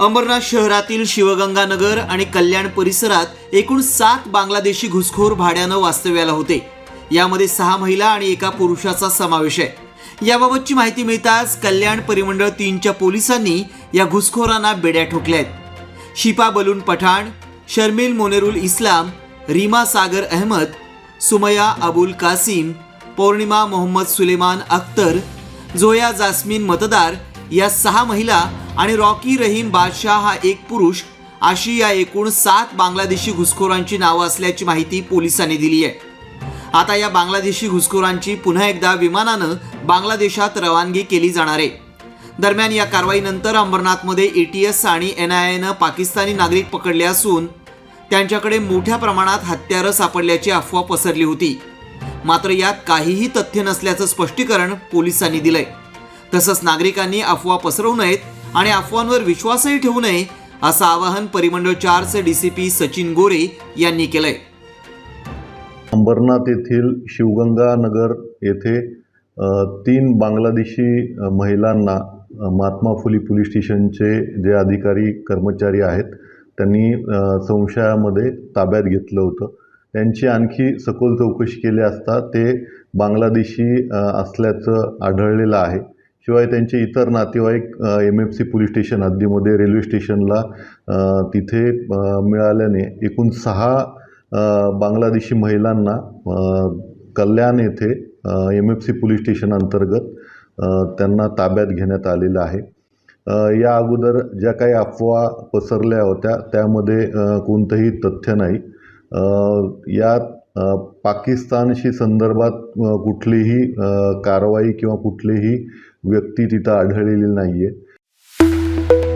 अंबरनाथ शहरातील शिवगंगानगर आणि कल्याण परिसरात एकूण सात बांगलादेशी घुसखोर भाड्यानं वास्तव्याला होते. यामध्ये सहा महिला आणि एका पुरुषाचा समावेश आहे. याबाबतची माहिती मिळताच कल्याण परिमंडळ तीनच्या पोलिसांनी या घुसखोरांना बेड्या ठोकल्या आहेत. शिपा बलून पठाण शर्मिल मोनेरुल इस्लाम रीमा सागर अहमद सुमया अबुल कासिम पौर्णिमा मोहम्मद सुलेमान अख्तर झोया जास्मिन मतदार या सहा महिला आणि रॉकी रहीम बादशाह हा एक पुरुष अशी या एकूण सात बांगलादेशी घुसखोरांची नावं असल्याची माहिती पोलिसांनी दिली आहे. आता या बांगलादेशी घुसखोरांची पुन्हा एकदा विमानानं बांगलादेशात रवानगी केली जाणार आहे. दरम्यान या कारवाईनंतर अंबरनाथमध्ये ए टी एस आणि एन आय एनं पाकिस्तानी नागरिक पकडले असून त्यांच्याकडे मोठ्या प्रमाणात हत्यारं सापडल्याची अफवा पसरली होती. मात्र यात काहीही तथ्य नसल्याचं स्पष्टीकरण पोलिसांनी दिलंय. तसंच नागरिकांनी अफवा पसरवू नयेत आणि अफवांवर विश्वासही ठेवू नये असं आवाहन परिमंडळ चारचे डीसीपी सचिन गोरे यांनी केलंय. अंबरनाथ येथील शिवगंगा नगर येथे तीन बांगलादेशी महिलांना महात्मा फुली पोलीस स्टेशनचे जे अधिकारी कर्मचारी आहेत त्यांनी संशयामध्ये ताब्यात घेतलं होतं. त्यांची आणखी सखोल चौकशी केली असता ते बांगलादेशी असल्याचं आढळलेलं आहे. शिवाय त्यांचे इतर नातेवाईक M F C police station हद्दीमध्ये railway स्टेशनला तिथे मिळाल्याने एकूण सहा बांगलादेशी महिलांना कल्याण येथे M F C police station अंतर्गत त्यांना ताब्यात घेण्यात आलेलं आहे. या अगोदर ज्या काही अफवा पसरल्या होत्या त्यामध्ये कोणतंही तथ्य नाही. यात पाकिस्तानशी संदर्भात कुठलीही कारवाई किंवा कुठलीही व्यक्ती तिथं आढळलेली नाही आहे